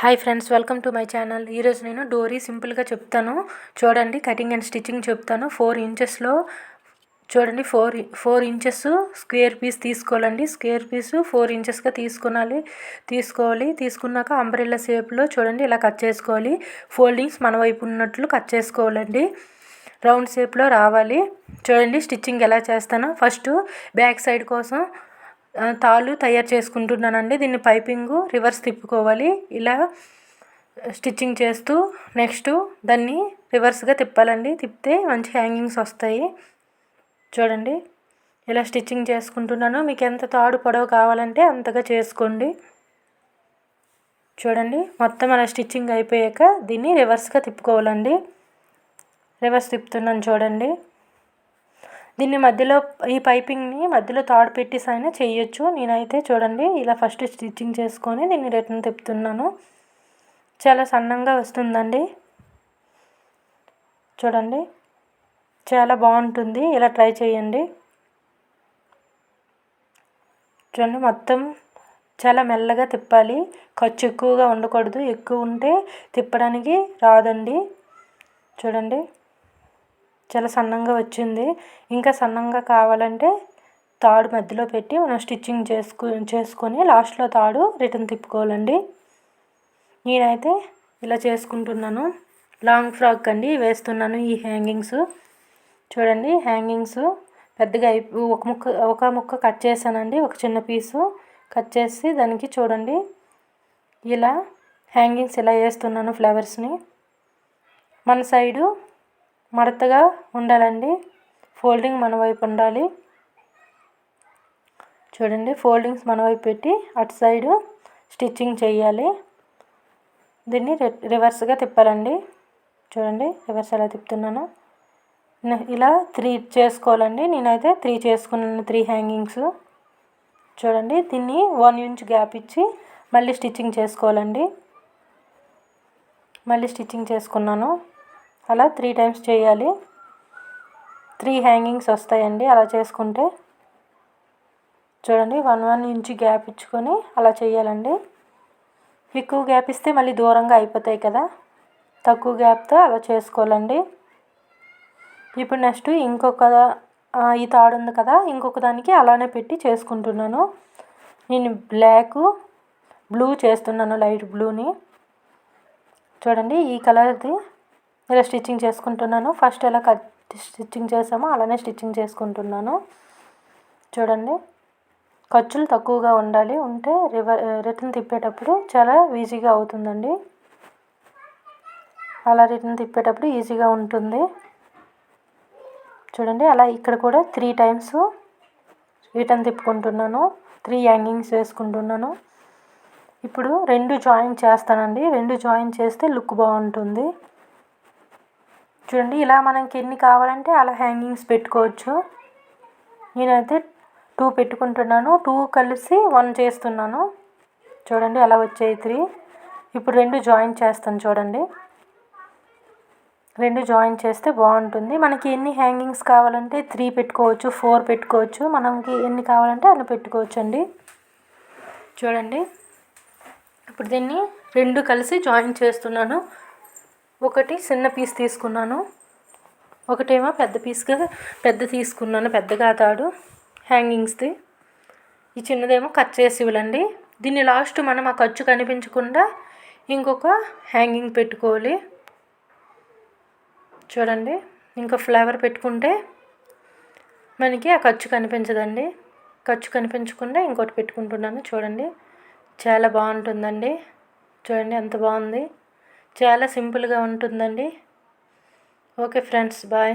Hi friends welcome to my channel ఈరోజు నేను డోరీ సింపుల్గా చెప్తాను. చూడండి కటింగ్ అండ్ స్టిచ్చింగ్ చెప్తాను. ఫోర్ ఇంచెస్లో చూడండి four four inches square piece తీసుకోవాలండి. స్క్వేర్ పీస్ ఫోర్ ఇంచెస్గా తీసుకునాలి. తీసుకోవాలి. తీసుకున్నాక అంబ్రెల్లా షేప్లో చూడండి ఇలా కట్ చేసుకోవాలి. ఫోల్డింగ్స్ మన వైపు ఉన్నట్లు కట్ చేసుకోవాలండి. రౌండ్ షేప్లో రావాలి. చూడండి స్టిచ్చింగ్ ఎలా చేస్తానో. ఫస్ట్ బ్యాక్ సైడ్ కోసం తాళ్ళు తయారు చేసుకుంటున్నానండి. దీన్ని పైపింగు రివర్స్ తిప్పుకోవాలి. ఇలా స్టిచ్చింగ్ చేస్తూ నెక్స్ట్ దాన్ని రివర్స్గా తిప్పాలండి. తిప్పితే మంచి హ్యాంగింగ్స్ వస్తాయి. చూడండి ఇలా స్టిచ్చింగ్ చేసుకుంటున్నాను. మీకు ఎంత తాడు పొడవు కావాలంటే అంతగా చేసుకోండి. చూడండి మొత్తం అలా స్టిచ్చింగ్ అయిపోయాక దీన్ని రివర్స్గా తిప్పుకోవాలండి. రివర్స్ తిప్పుతున్నాను చూడండి. దీన్ని మధ్యలో ఈ పైపింగ్ని మధ్యలో తాడు పెట్టేసి అయినా చేయొచ్చు. నేనైతే చూడండి ఇలా ఫస్ట్ స్టిచ్చింగ్ చేసుకొని దీన్ని రిటర్న్ తిప్పుతున్నాను. చాలా సన్నంగా వస్తుందండి. చూడండి చాలా బాగుంటుంది. ఇలా ట్రై చేయండి. చూడండి మొత్తం చాలా మెల్లగా తిప్పాలి. ఖర్చు ఎక్కువగా ఉండకూడదు. ఎక్కువ ఉంటే తిప్పడానికి రాదండి. చూడండి. చాలా సన్నంగా వచ్చింది. ఇంకా సన్నంగా కావాలంటే తాడు మధ్యలో పెట్టి మనం స్టిచ్చింగ్ చేసుకు చేసుకొని లాస్ట్లో తాడు రిటర్న్ తిప్పుకోవాలండి. నేనైతే ఇలా చేసుకుంటున్నాను. లాంగ్ ఫ్రాక్ అండి వేస్తున్నాను ఈ హ్యాంగింగ్స్. చూడండి హ్యాంగింగ్స్ పెద్దగా ఒక ముక్క ఒక ముక్క కట్ చేశానండి ఒక చిన్న పీసు కట్ చేసి దానికి చూడండి. ఇలా హ్యాంగింగ్స్ ఇలా వేస్తున్నాను ఫ్లవర్స్ని. మన సైడు మడతగా ఉండాలండి. ఫోల్డింగ్ మన వైపు ఉండాలి. చూడండి ఫోల్డింగ్స్ మన వైపు పెట్టి అటు సైడు స్టిచ్చింగ్ చేయాలి. దీన్ని రివర్స్గా తిప్పాలండి. చూడండి రివర్స్ ఎలా తిప్పుతున్నాను. ఇలా త్రీ చేసుకోవాలండి. నేనైతే త్రీ చేసుకున్నాను త్రీ హ్యాంగింగ్స్. చూడండి దీన్ని వన్ ఇంచ్ గ్యాప్ ఇచ్చి మళ్ళీ స్టిచ్చింగ్ చేసుకోవాలండి. మళ్ళీ స్టిచ్చింగ్ చేసుకున్నాను. అలా త్రీ టైమ్స్ చేయాలి. త్రీ హ్యాంగింగ్స్ వస్తాయండి. అలా చేసుకుంటే చూడండి వన్ వన్ ఇంచ్ గ్యాప్ ఇచ్చుకొని అలా చేయాలండి. ఎక్కువ గ్యాప్ ఇస్తే మళ్ళీ దూరంగా అయిపోతాయి కదా. తక్కువ గ్యాప్తో అలా చేసుకోవాలండి. ఇప్పుడు నెక్స్ట్ ఇంకొక ఈ తాడు ఉంది కదా ఇంకొక దానికి అలానే పెట్టి చేసుకుంటున్నాను. నేను బ్లాక్ బ్లూ చేస్తున్నాను లైట్ బ్లూని. చూడండి ఈ కలర్ది ఇలా స్టిచ్చింగ్ చేసుకుంటున్నాను. ఫస్ట్ ఎలా కట్ స్టిచ్చింగ్ చేసామో అలానే స్టిచ్చింగ్ చేసుకుంటున్నాను. చూడండి. ఖర్చులు తక్కువగా ఉండాలి. ఉంటే రివర్ రిటర్న్ తిప్పేటప్పుడు చాలా ఈజీగా అవుతుందండి. అలా రిటర్న్ తిప్పేటప్పుడు ఈజీగా ఉంటుంది. చూడండి. అలా ఇక్కడ కూడా త్రీ టైమ్స్ రిటర్న్ తిప్పుకుంటున్నాను. త్రీ హ్యాంగింగ్స్ వేసుకుంటున్నాను. ఇప్పుడు రెండు జాయిన్ చేస్తానండి. రెండు జాయిన్ చేస్తే లుక్ బాగుంటుంది. చూడండి ఇలా మనకి ఎన్ని కావాలంటే అలా హ్యాంగింగ్స్ పెట్టుకోవచ్చు. నేనైతే టూ పెట్టుకుంటున్నాను. టూ కలిసి వన్ చేస్తున్నాను. చూడండి అలా వచ్చాయి త్రీ ఇప్పుడు రెండు జాయిన్ చేస్తాను చూడండి. రెండు జాయిన్ చేస్తే బాగుంటుంది. మనకి ఎన్ని హ్యాంగింగ్స్ కావాలంటే త్రీ పెట్టుకోవచ్చు ఫోర్ పెట్టుకోవచ్చు. మనకి ఎన్ని కావాలంటే అన్ని పెట్టుకోవచ్చు అండి చూడండి. ఇప్పుడు దీన్ని రెండు కలిసి జాయిన్ చేస్తున్నాను. ఒకటి చిన్న పీస్ తీసుకున్నాను. ఒకటేమో పెద్ద పీస్గా పెద్ద తీసుకున్నాను పెద్దగా తాడు హ్యాంగింగ్స్ది ఈ చిన్నదేమో కట్ చేసి ఇవ్వాలండి. దీన్ని లాస్ట్ మనం ఆ ఖర్చు కనిపించకుండా ఇంకొక హ్యాంగింగ్ పెట్టుకోవాలి. చూడండి ఇంకా ఫ్లేవర్ పెట్టుకుంటే మనకి ఆ ఖర్చు కనిపించదండి. ఖర్చు కనిపించకుండా ఇంకోటి పెట్టుకుంటున్నాను చూడండి. చాలా బాగుంటుందండి. చూడండి ఎంత బాగుంది. చాలా సింపుల్గా ఉంటుందండి. Okay friends bye.